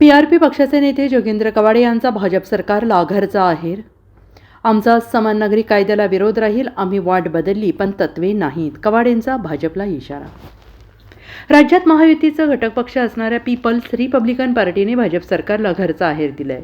P R P पक्षाचे नेते जोगेंद्र कवाडे यांचा भाजप सरकारला घरचा आहेर. आमचा समान नागरी कायद्याला विरोध राहील आम्ही वाट बदलली पण तत्वे नाहीत कवाडेंचा भाजपला इशारा. राज्यात महायुतीचं घटक पक्ष असणाऱ्या पीपल्स रिपब्लिकन पार्टीने भाजप सरकारला घरचा आहेर दिलाय.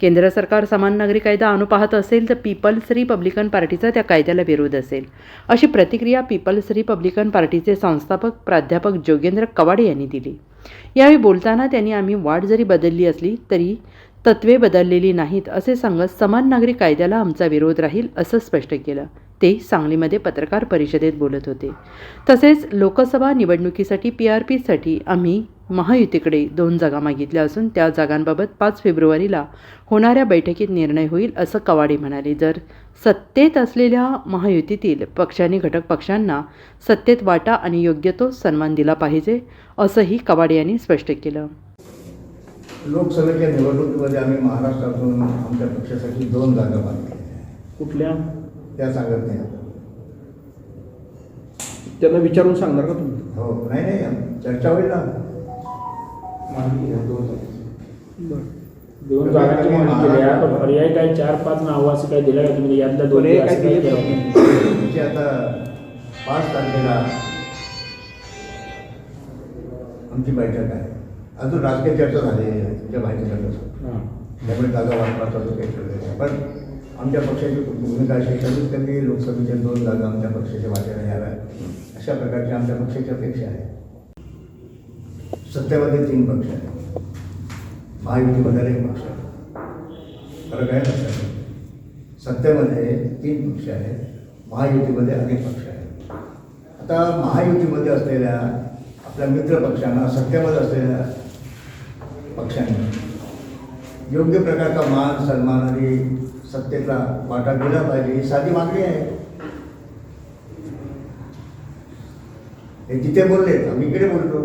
केंद्र सरकार समान नागरी कायदा अनुपाहत असेल तर पीपल्स रिपब्लिकन पार्टीचा त्या कायद्याला विरोध असेल अशी प्रतिक्रिया पीपल्स रिपब्लिकन पार्टीचे संस्थापक प्राध्यापक जोगेंद्र कवाडे यांनी दिली. यावेळी बोलताना त्यांनी आम्ही वाट जरी बदलली असली तरी तत्वे बदललेली नाहीत असे सांगत समान नागरिक कायद्याला आमचा विरोध राहील असं स्पष्ट केलं. ते सांगलीमध्ये पत्रकार परिषदेत बोलत होते. तसेच लोकसभा निवडणुकीसाठी पी आर पीसाठी आम्ही महायुतीकडे दोन जागा मागितल्या असून त्या जागांबाबत पाच फेब्रुवारीला होणाऱ्या बैठकीत निर्णय होईल असं कवाडे म्हणाले. जर सत्तेत असलेल्या महायुतीतील पक्षांनी घटक पक्षांना सत्तेत वाटा आणि योग्य तो सन्मान दिला पाहिजे असंही कवाडे यांनी स्पष्ट केलं. लोकसभेच्या निवडणुकीमध्ये आम्ही महाराष्ट्रातून आमच्या पक्षासाठी दोन जागा मागल्या कुठल्या? त्या सांगत नाही आता. त्यांना विचारून सांगणार का तुम्ही? हो नाही नाही चर्चा होईल ना. दोन जागांची मागणी केली आहे. पण पर्याय काय चार पाच नावं असं काय दिलं का तुम्ही? यातल्या दोन पर्याय काय दिले? तुमची आता पाच तारखेला आमची बैठक आहे. अजून राजकीय चर्चा झालेली आहे तुमच्या माहिती झालं हां. त्यामुळे जागा वाटपाचा जो काही ठरलेला आहे पण आमच्या पक्षाची भूमिका अशी कमीत कमी लोकसभेच्या दोन जागा आमच्या पक्षाच्या वाट्याला याव्या अशा प्रकारची आमच्या पक्षाची अपेक्षा आहे. सत्तेमध्ये तीन पक्ष आहेत. महायुतीमध्ये एक पक्ष आहे. फरक आहे लक्षात सत्तेमध्ये तीन पक्ष आहेत महायुतीमध्ये अनेक पक्ष आहेत. आता महायुतीमध्ये असलेल्या आपल्या मित्र पक्षांना सत्तेमध्ये असलेल्या पक्षांनी योग्य प्रकारचा मान सन्मान आणि सत्तेचा वाटा दिला पाहिजे ही साधी मागणी आहे. हे तिथे बोलले आम्ही इकडे बोलतो